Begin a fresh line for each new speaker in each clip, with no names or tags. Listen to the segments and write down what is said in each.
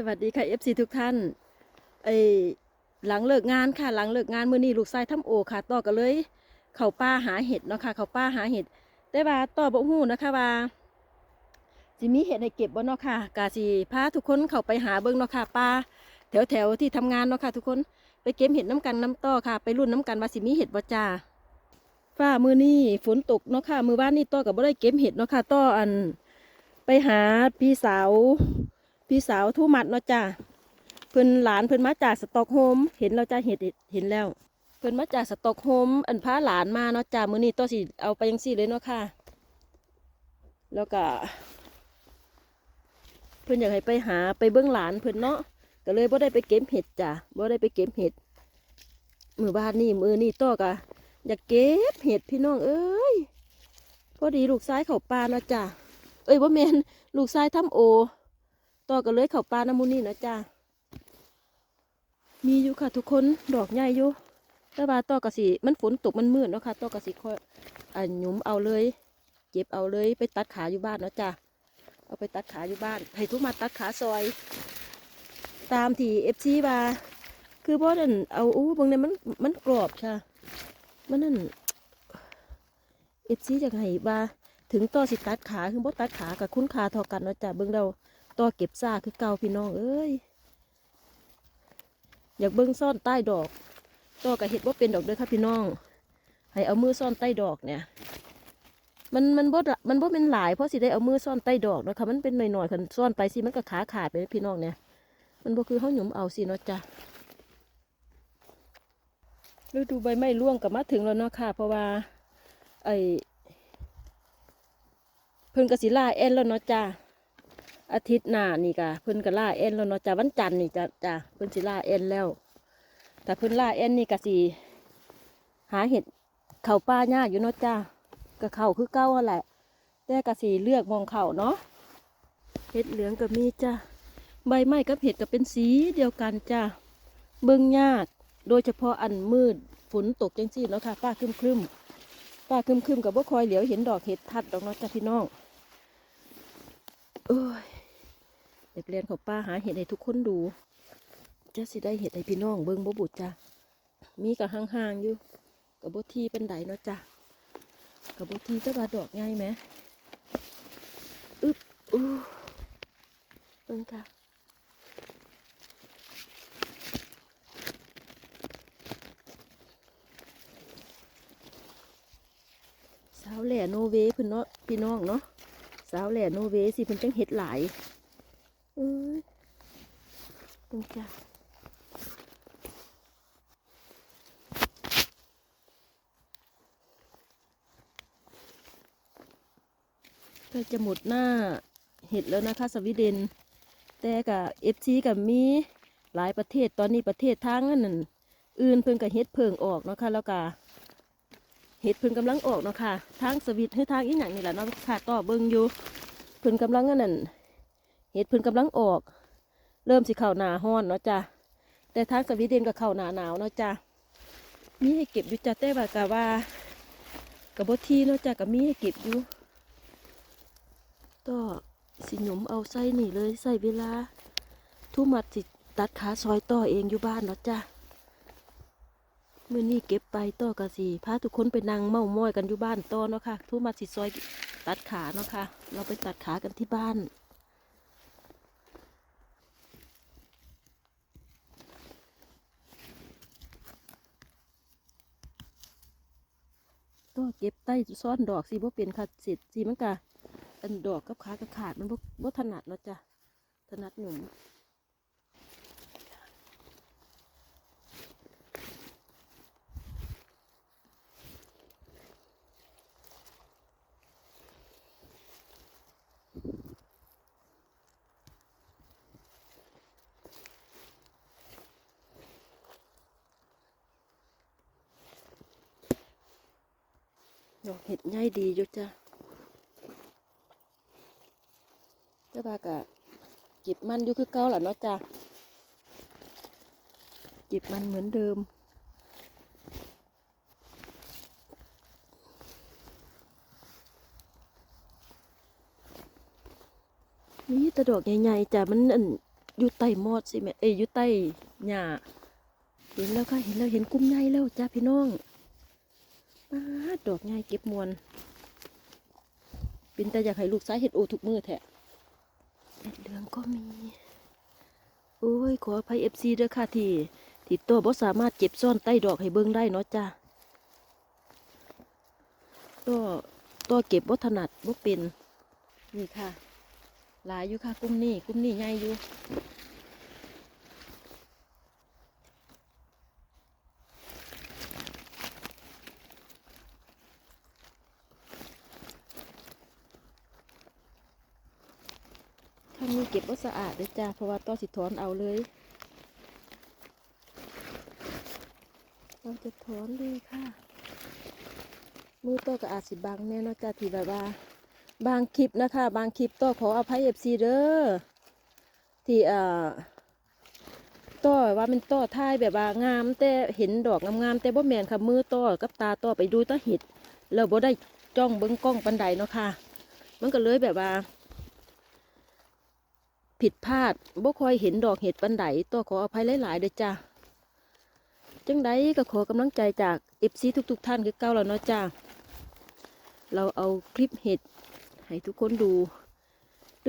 สวัสดีค่ะ FC ทุกท่านไอหลังเลิกงานค่ะ หลังเลิกงานมื้อนี้ลูกชายทำโอค่ะ ต่อก็เลย เข้าป่าหาเห็ดเนาะค่ะ เข้าป่าหาเห็ดแต่ว่าต่อบ่ฮู้นะคะว่าสิมีเห็ดให้เก็บบ่เนาะค่ะกาสิพาทุกคนเข้าไปหาเบิ่งเนาะค่ะป่าแถวแถวที่ทำงานเนาะค่ะ ทุกคนไปเก็บเห็ดน้ำกันน้ำต่อค่ะ ไปรุ่นน้ำกันว่าสิมีเห็ดบ่จ้าฟ้ามื้อนี้ฝนตกเนาะค่ะ มื้อวานนี้ต่อก็บ่ได้เก็บเห็ดเนาะค่ะต่ออัน ไปหาพี่สาว พี่สาวทุมัดเนาะจ้าเพิ่นหลานเพิ่นมาจากสตอกโฮมเห็นเราจ้าเห็นเห็นแล้ว เพิ่นมาจากสตอกโฮมอันพาหลานมาเนาะจ้ามื้อนี้ตัวสิเอาไปยังซี่เลยเนาะค่ะ แล้วก็ เพิ่นอยากให้ไปหาไปเบิ่งหลานเพิ่นเนาะก็เลยบ่ได้ไปเก็บเห็ดจ้าบ่ได้ไปเก็บเห็ดมือบ้านนี่มือนี้ต่อกะอยากเก็บเห็ดพี่น้องเอ้ยพอดีลูกชายเขาป่าเนาะจ้าเอ้ยบ่แม่นลูกชายทำโอ ต่อกันเลยเขาปลาน้ำมูนี่นะจ้ามีอยู่ค่ะทุกคนดอกใหญ่อยู่แต่ว่าต่อกระสีมันฝนตกมันมืดเนาะค่ะต่อกระสีค่อยอันหยุมเอาเลยเก็บเอาเลยไปตัดขาอยู่บ้านเนาะจ้าเอาไปตัดขาอยู่บ้านให้ทุกมาตัดขาซอย ตามที่เอฟซีว่าคือบ่นั่นเอาอู้บางเนี่ยมันมันกรอบค่ะมันนั่นเอฟซีจะให้ว่าถึงต่อสิตัดขาคือบ่ตัดขากับคุ้นขาทอกันเนาะจ้าเบิ่งเรา ต่อเก็บซาคือเก่าพี่น้องเอ้ยอยากเบิ้งซ่อนใต้ดอกต่อกับเห็ดว่าเป็นดอกเด้อค่ะพี่น้อง ให้เอามือซ่อนใต้ดอกเนี่ย มันมันบ่มันบ่เป็นหลายเพราะสิได้เอามือซ่อนใต้ดอกเนาะค่ะมันเป็นหน่อยๆคันซ่อนไปสิมันก็ขาขาดไปพี่น้องเนี่ย มันบ่คือเฮาหยุมเอาสิเนาะจ้ะฤดูใบไม้ร่วงกับมาถึงแล้วเนาะค่ะ เพราะว่า ไอเพิ่นกสิล่าแอนแล้วเนาะจ้ะ อาทิตย์หน้านี่กะเพิ่นก็ล่าเอ็นแล้วเนาะจ้าวันจันทร์นี่จ้ะจ้าเพิ่นสิล่าเอ็นแล้วแต่เพิ่นล่าเอ็นนี่กะสิหาเห็ดเข่าป้ายากอยู่เนาะจ้าก็เข่าคือเก้าอะแหละแต่กะสิเลือกมองเข่าเนาะเห็ดเหลืองก็มีจ้าใบไม้กับเห็ดก็เป็นสีเดียวกันจ้าเบิ่งยากโดยเฉพาะอันมืดฝนตกจังซี่แล้วค่ะป้าครึมครึมๆป้าครึมครึมๆกับว่คอยเหลียวเห็นดอกเห็ดทัดดอกเนาะจ้าพี่น้องเอ้ย เด็กเรียนของป้าหาเห็ดให้ทุกคนดูจะสิได้เห็ดให้พี่น้องเบิ้งบ่บุจ้ะมีกับห่างๆอยู่กับบทีเป็นไดเนาะจ้ะกับบทีก็บาดอกง่ายไหมอึบอู้เบิ้งค่ะสาวแหล่โนเวพิ่นเนาะพี่น้องเนาะสาวแหล่โนเวสิเพิ่นจังเห็ดหลาย อ้ยตรงจ้าก็จะหมดหน้าเห็ดแล้วนะคะ สวีเดน แต่กับเอฟซีกับมีหลายประเทศตอนนี้ประเทศทางนั้นอื่นเพิ่งกับเห็ดเพิ่งออกเนาะคะแล้วก็เห็ดเพิ่งกำลังออกเนาะค่ะทางสวิตให้ทางอีหยังนี่แหละเนาะค่ะต่อเบิ่งอยู่เพิ่นกำลังนนั่น เห็ดเพิ่นกำลังออก เริ่มสิเข้าหนาห้อนเนาะจ้ะแต่ทางสวีเดนก็เข้าหนาหนาวเนาะจ้ะมีให้เก็บอยู่จ้ะแต่ว่ากะว่ากับบทีเนาะจ้ะก็มีให้เก็บอยู่ก็สิหยุมเอาไส้นี่เลยใส่เวลา ทุกมัดสิตัดขาซอยต่อเองอยู่บ้านเนาะจ้ะเมื่อนี้เก็บไปต่อกะสิพาทุกคนไปนั่งเมาม้อยกันอยู่บ้านต่อเนาะค่ะทุกมัดสิซอยตัดขาเนาะค่ะ เราไปตัดขากันที่บ้าน ตัวเก็บใต้ซ่อนดอกสิบ่เปลี่ยนค่ะเสร็จสีมันกะอันดอกกับขากระขาดมันบ่บ่ถนัดเนาะจ้ะถนัดหนุ่ม เห็ดง่ายดีอยู่จ้ะแต่ว่ากะเก็บมันอยู่คือเก่าแหละเนาะจ้ะเก็บมันเหมือนเดิมนี่ต่ดอกใหญ่ๆจ้ะมันอันอยู่ใต้มอดสิแม่เอ้ยอยู่ใต้หญ้าเห็นแล้วค่ะเห็นแล้วเห็นกุ้มใหญ่แล้วจ้าพี่น้อง ป้าดอกใหญ่เก็บมวนเป็นแต่อยากให้ลูกสายเห็ดโอทุกมือแท้เห็ดเหลืองก็มี โอ้ย ขออภัยเอฟซีด้วยค่ะที่ที่ตัวบ่สามารถเก็บซ่อนใต้ดอกให้เบิ่งได้เนาะจ้าตัวตัวเก็บบ่ถนัดบ่เป็น นี่ค่ะ หลายอยู่ค่ะกลุ่มนี้กลุ่มนี้ใหญ่อยู่ ถ้ามีเก็บว่าสะอาดเลยจ้าเพราะว่าต้อสิถอนเอาเลยเราจะถอนเลยค่ะ มือต้อก็อาจสิบางแน่นอะจ้าที่แบบว่า บางคลิปนะคะ บางคลิปต้อขออภัยเอฟซีเด้อที่อ่อต้อว่าเป็นต้อท้ายแบบว่างาม แต่เห็นดอกงามๆแต่บ่แมนค่ะมือต้อกับตาต้อไปดูต้อเห็ดแล้วบ่ได้จ้องเบิ้งกล้องปันใดเนาะค่ะ มันก็เลยแบบว่า ผิดพลาดบ่คอยเห็นดอกเห็ดปันไดตัวขออภัยหลายๆเด้อจ้าจังใดก็ขอกำลังใจจากเอฟซีทุก ๆ ท่านคือเก้าแล้วเนาะจ้าเราเอาคลิปเห็ดให้ทุกคนดู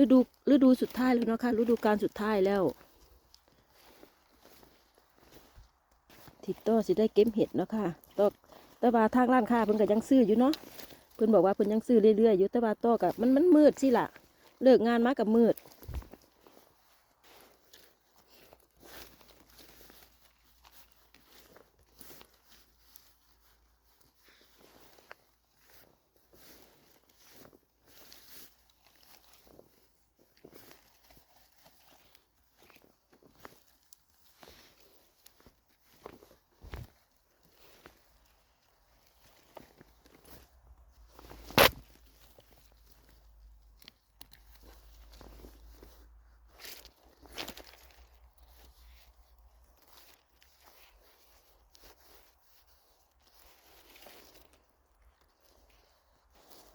ฤดูฤดูสุดท้ายแล้วเนาะค่ะฤดูการสุดท้ายแล้วทิดต่อสิได้เก็บเห็ดเนาะค่ะตอแต่ว่าทางร้านค้าเพิ่นก็ยังซื้ออยู่เนาะเพิ่นบอกว่าเพิ่นยังซื้อเรื่อยๆอยู่ต่ว่าต่อกับมันมันมืดสิล่ะ เลิกงานมากับมืด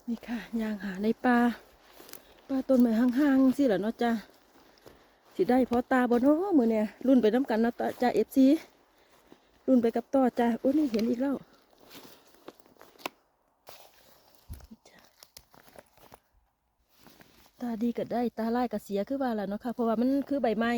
นี่ค่ะยางหาในป่าป่าต้นไม้ห่างๆสิเหรอเนาะจ้าสิได้พอตาบนโอ้มือเนี่ยรุ่นไปน้ำกันนาะต่อจ้าเอฟซีรุ่นไปกับต่อจ้าโอ้นี่เห็นอีกแล้วตาดีก็ได้ตาไล่ก็เสียคือว่าแหละเนาะค่ะเพราะว่ามันคือใบไม้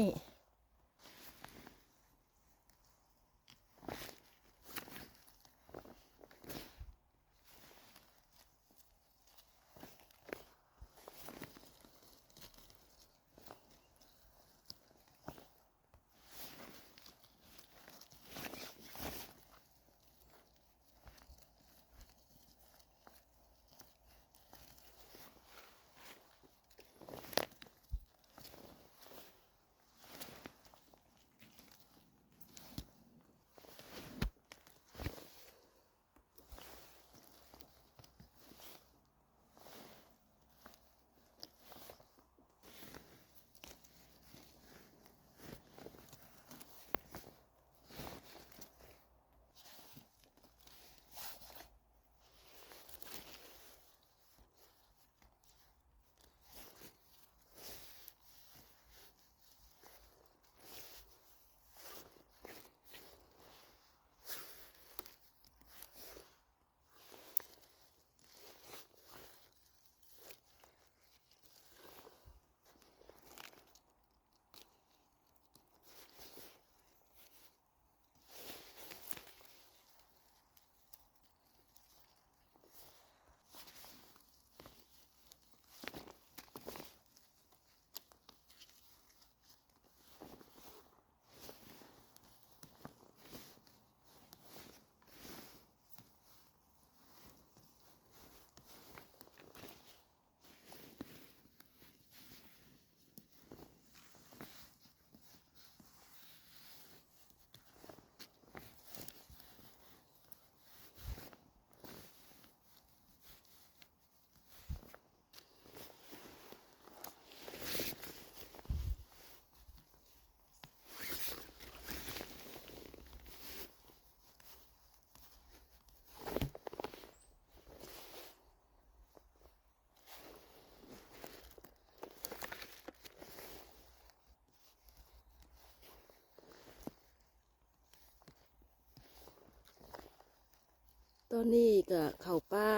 ตอนนี้ก็เข้าป้า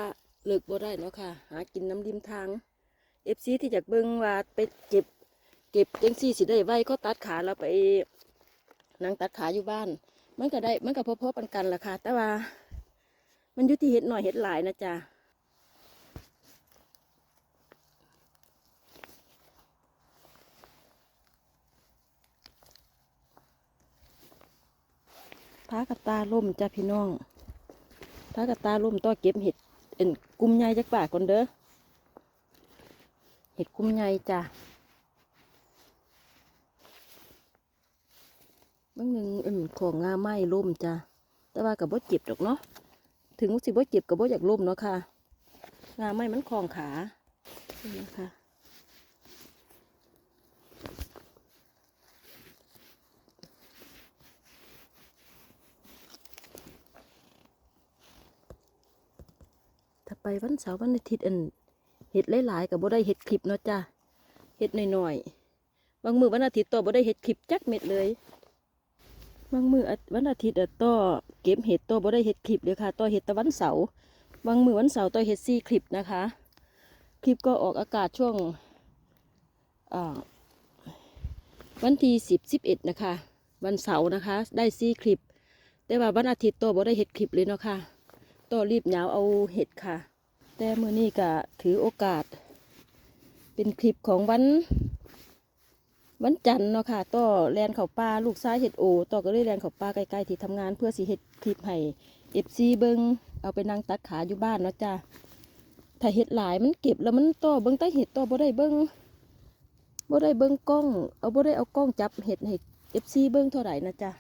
เลิกบ่ได้เนาะค่ะ หากินน้ำริมทางเอฟซีที่อยากเบิงว่าไปเก็บ เก็บจังซี่สิได้ไว้ก็ตัดขาแล้วไปนั่งตัดขาอยู่บ้าน มันก็ได้มันก็พอๆปันกันละค่ะ แต่ว่า มันอยู่ที่เห็ดหน่อยเห็ดหลายนะจ๊ะพากับตาล่มจ้ะพี่น้อง พากับตาล่มต่อเก็บเห็ดเอ็นกลุ่มใหญ่จักบาก่อนเด้อเห็ดกลุ่มใหญ่จ้ะบางหนึ่งอืมของงาไม้ล่มจ้ะแต่ว่ากับบ่เจ็บดอกเนาะถึงสิบ่เจ็บกับบ่อยากล่มเนาะค่ะ งาไม้มันคลองขานี่นะคะ ไปวันเสาร์วันอาทิตย์อันเห็ดหลายๆกับบ่ได้เห็ดคลิปเนาะจ้ะเห็ดหน่อยๆบางมือวันอาทิตย์ต่อบ่ได้เห็ดคลิปจักเม็ดเลยบางมือวันอาทิตย์ต่อเก็บเห็ดต่อบ่ได้เห็ดคลิปเลยค่ะต่อเห็ดต่วันเสาร์บางมือวันเสาร์ต่อเห็ดซี่คลิปนะคะ คลิปก็ออกอากาศช่วงวันที่สิบสิบเอ็ดนะคะ วันเสาร์นะคะ ได้ซี่คลิป แต่ว่าวันอาทิตย์ต่อบ่ได้เห็ดคลิปเลยเนาะค่ะต่อรีบยาวเอาเห็ดค่ะ แต่มือนี้ก็ถือโอกาส เป็นคลิปของวัน วันจันทร์เนาะค่ะต่อแลนเขาป่าลูกซ้ายเห็ดโอต่อก็เลยแลนเขาป่าใกล้ๆที่ทำงานเพื่อสิเห็ดคลิปให้เอฟซีเบิงเอาไปนั่งตัดขาอยู่บ้านเนาะจ้าถ้าเห็ดหลายมันเก็บแล้วมันต่อเบิงใต้เห็ดต่อบ่ได้เบิงบ่ได้เบิงกล้อง เอาบ่ได้เอากล้องจับเห็ดให้เอฟซีเบิงเท่าไหร่นะจ้า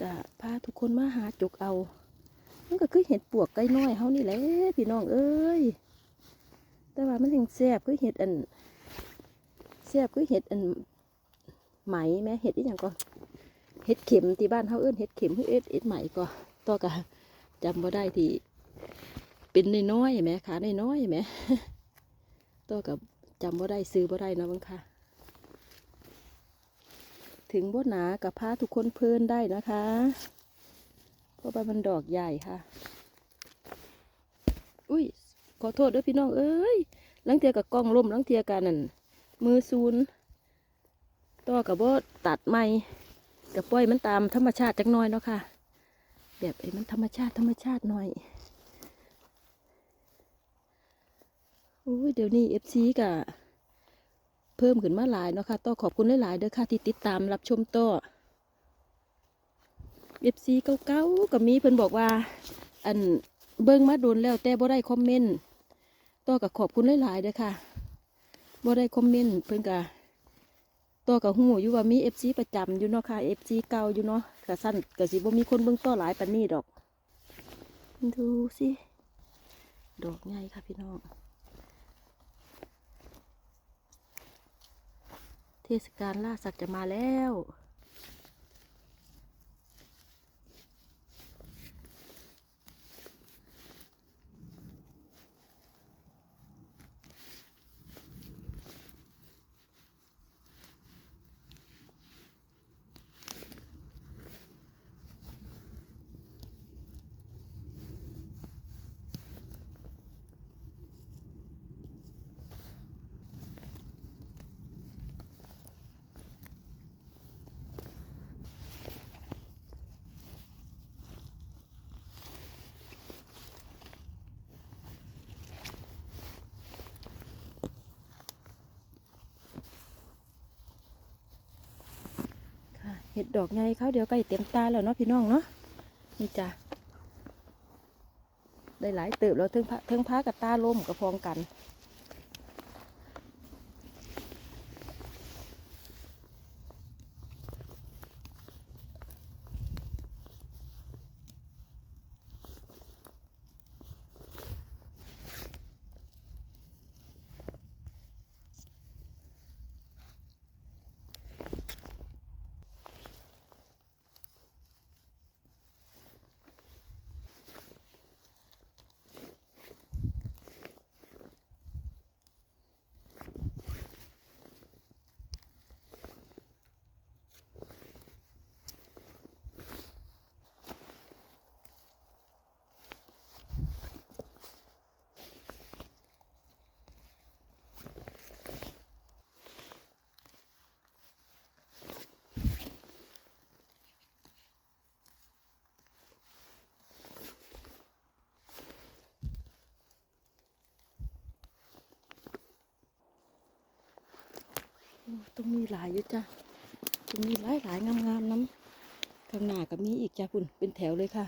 ก็พาทุกคนมาหาจุกเอา มันก็คือเห็ดปวกไก่น้อยเฮานี่แหละพี่น้องเอ้ยแต่ว่ามันยังแซ่บคือเห็ดอันเสียบคือเห็ดอันไหมแม่เห็ดอีหยังก็เห็ดเข็มที่บ้านเฮาเอิ้นเห็ดเข็มคือเอ็ดเอ็ดไหมก็ต่อกะจำบ่ได้ที่เป็นน้อยๆแหม่ขาน้อยๆแหม่ต่อกับจำบ่ได้ซื้อบ่ได้นะบังค่ะ ถึงบ่หนากับพาทุกคนเพลินได้นะคะ เพราะว่ามันดอกใหญ่ค่ะ อุ้ย ขอโทษด้วยพี่น้อง เอ้ยลังเทียกับกล้องล่มลังเทียกันนั่น มือซูนต่อกับบ่ตัดไม้กับปล่อยมันตามธรรมชาติจักน้อยเนาะค่ะ แบบไอ้มันธรรมชาติธรรมชาติหน่อยโอ้ยเดี๋ยวนี้เอฟซีกะเพิ่มขึ้นมาหลายเนาะค่ะต้อขอบคุณหลายๆเด้อค่ะที่ติดตามรับชมต่อ เอฟซีเก่าๆก็มีเพิ่นบอกว่า อันเบิ่งมาโดนแล้วแต่บ่ได้คอมเมนต์ต่อกับขอบคุณหลายๆเด้อค่ะบ่ได้คอมเมนต์เพิ่นกะตัวกับหูอยู่ว่ามีเอฟซีประจำอยู่เนาะค่ะเอฟซีเก่าอยู่เนาะกะสั้นกะสิบ่มีคนเบิ่งต่อหลายปานนี้ดอก ดูสิดอกใหญ่ค่ะพี่น้องเทศกาลล่าสัตว์จะมาแล้ว ห็ดดอกไงเขาเดี๋ยวใกล้เต็มตาแล้วเนาะพี่น้องเนาะนี่จ้ะได้หลายเติบแล้วเทิงพระเทิงพากับตาล่มกับพองกัน ตรงนี้หลายอยู่จ้ะตรงนี้หลายหลายๆงามๆน้ำข้างหน้าก็มีอีกจ้ะคุณเป็นแถวเลยค่ะ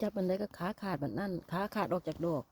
จับมันได้ก็ขาขาดแบบนั้นขาขาดออกจากดอก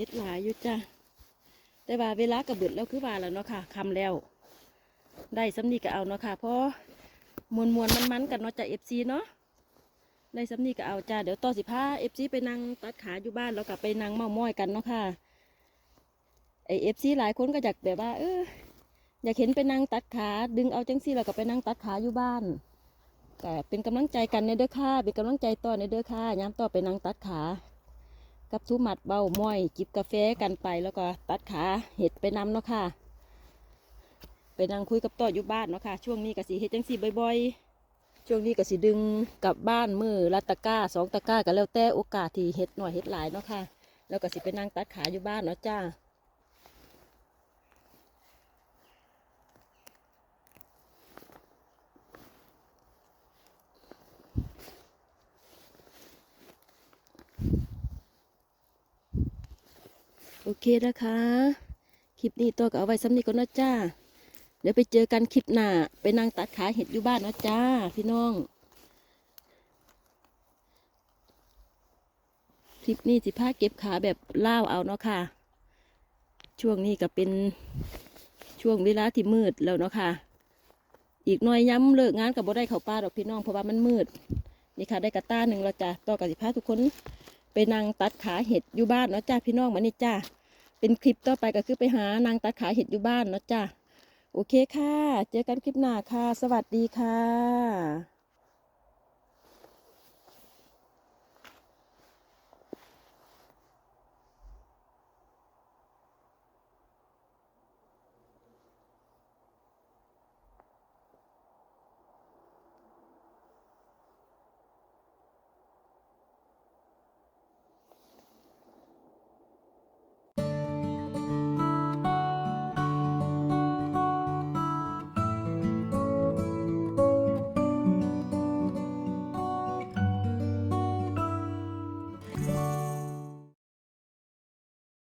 เฮ็ดหลายอยู่จ้ะแต่ว่าเวลากระเบิดแล้วคือว่าแล้วเนาะค่ะคำแล้ว ได้สำนีก็เอาเนาะค่ะเพราะมวนมวนมันมันกันเนาะจ้ะเอฟซีเนาะได้สำนีก็เอาจ้าเดี๋ยวต่อสิพาเอฟซีไปนั่งตัดขาอยู่บ้านแล้วก็ไปนั่งเมาม้อยกันเนาะค่ะไอเอฟซีหลายคนก็อยากแบบว่า เอออยากเห็นไปนั่งตัดขา ดึงเอาจังซี่แล้วก็ไปนั่งตัดขาอยู่บ้านก็เป็นกำลังใจกันในเด้อค่ะเป็นกำลังใจต่อในเด้อค่ะย้ำต่อไปนั่งตัดขา กับทุมัดเบาม้อยจิบกาแฟกันไปแล้วก็ตัดขาเห็ดไปนำเนาะค่ะ ไปนั่งคุยกับต่ออยู่บ้านเนาะค่ะ ช่วงนี้กสีเห็ดจังสีบ่อยๆ ช่วงนี้กสิดึงกลับบ้านมือละตะก้าสองตะก้าก็แล้วแต่โอกาสที่เห็ดหน่อยเห็ดหลายเนาะค่ะ แล้วก็สิไปนั่งตัดขาอยู่บ้านเนาะจ้า โอเคนะคะ คลิปนี้ตัวก็เอาไว้ซ้ำนี้ก่อนนะจ้า เดี๋ยวไปเจอกันคลิปหน้า ไปนั่งตัดขาเห็ดอยู่บ้านนะจ้า พี่น้อง คลิปนี้สิพาเก็บขาแบบล่าวเอาเนาะค่ะ ช่วงนี้ก็เป็นช่วงเวลาที่มืดแล้วเนาะค่ะ อีกหน่อยย้ำเลิกงานกับบ่ได้เขาป่าดอกพี่น้องเพราะว่ามันมืด นี่ค่ะได้กระต้าหนึ่งแล้วจ้ะต่อกับสิพาทุกคนไปนั่งตัดขาเห็ดอยู่บ้านเนาะจ้าพี่น้องมานี่จ้า เป็นคลิปต่อไปก็คือไปหานางตัดขาเห็ดอยู่บ้านเนาะจ้าโอเคค่ะ เจอกันคลิปหน้าค่ะ สวัสดีค่ะ